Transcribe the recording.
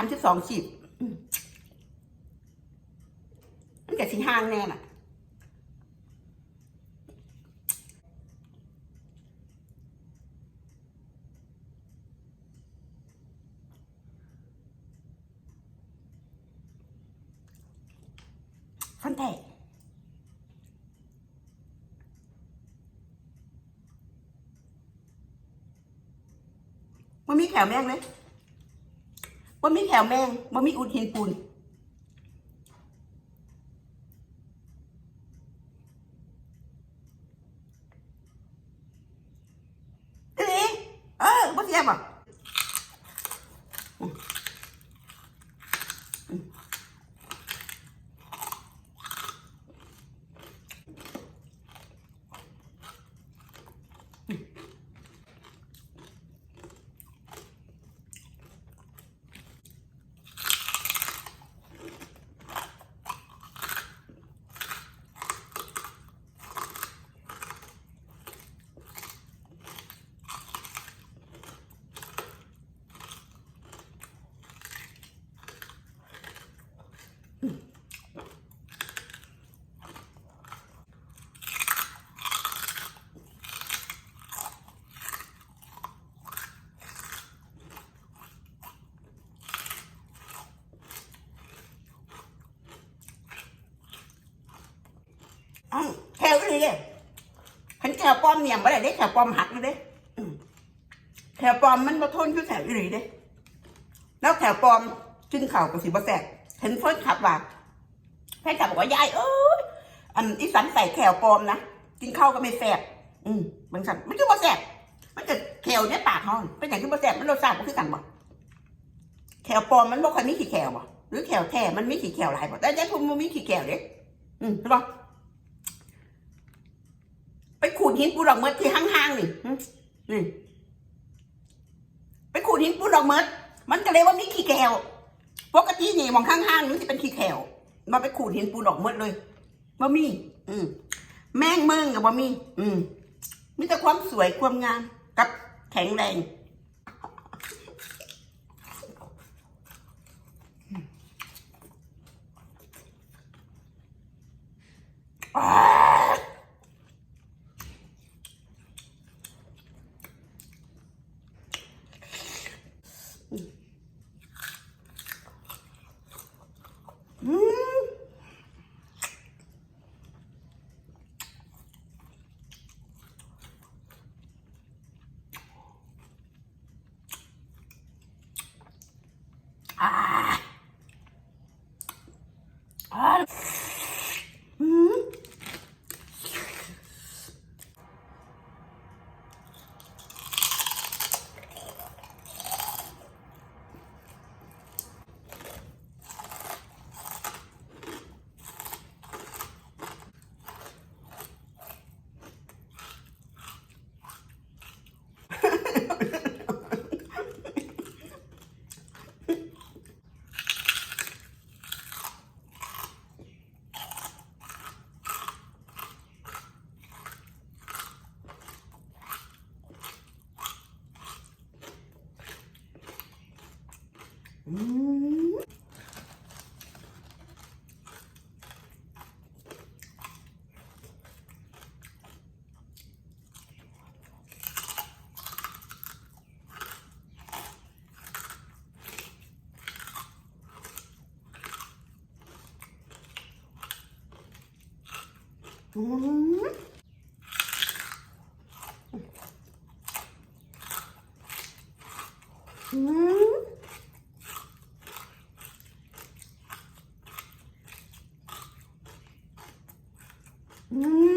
ามสิบสองขีดมันแกสีห้างแน่น่ะฟันแท้มันมีแขวแมงเลย บ่มีแขวแมงบ่มีอุดหินปูนเออบ่เสียบ่ แขวอีหลีเด้ขันแขวปอมเนี่ยบ่ได้เด้แขวปอมหักเลยเด้แขวปอมมันบ่ทนคือแขวอีหลีเด้ แล้วแขวปอมกินข้าวกับสิบ่แซ่บเห็นเพิ่นขับว่าแฟนขับบอกว่ายายเอ้ยอันอีสันใส่แขวปอมนะกินข้าวก็ไม่แซ่บอืมบางสันมันคือบ่แซ่บมันจะแขวเนี่ยปากห้องเป็นอย่างที่บ่แซ่บมันรสชาติบ่คือกันบ่แขวปอมมันบ่ค่อยมีขี้แขวบ่หรือแขวแท้มันมีขี้แขวหลายบ่แต่ยายคุณมันมีขี้แขวเด้อืมใช่ปะ ไปขูดหินปูดอกเมดที่ห้างๆนี่หึนี่ไปขูดหินปูดอกเมดมันก็เลยว่ามีขี้แขวปกตินี่มองข้างๆนี่จะเป็นขี้แขวมาไปขูดหินปูดอกเมดเลยบ่มีอืมแม่งเมืองกับบ่มีอืมมีแต่ความสวยความงามกับแข็งแรงอ่า อ่า อืมอื Mm.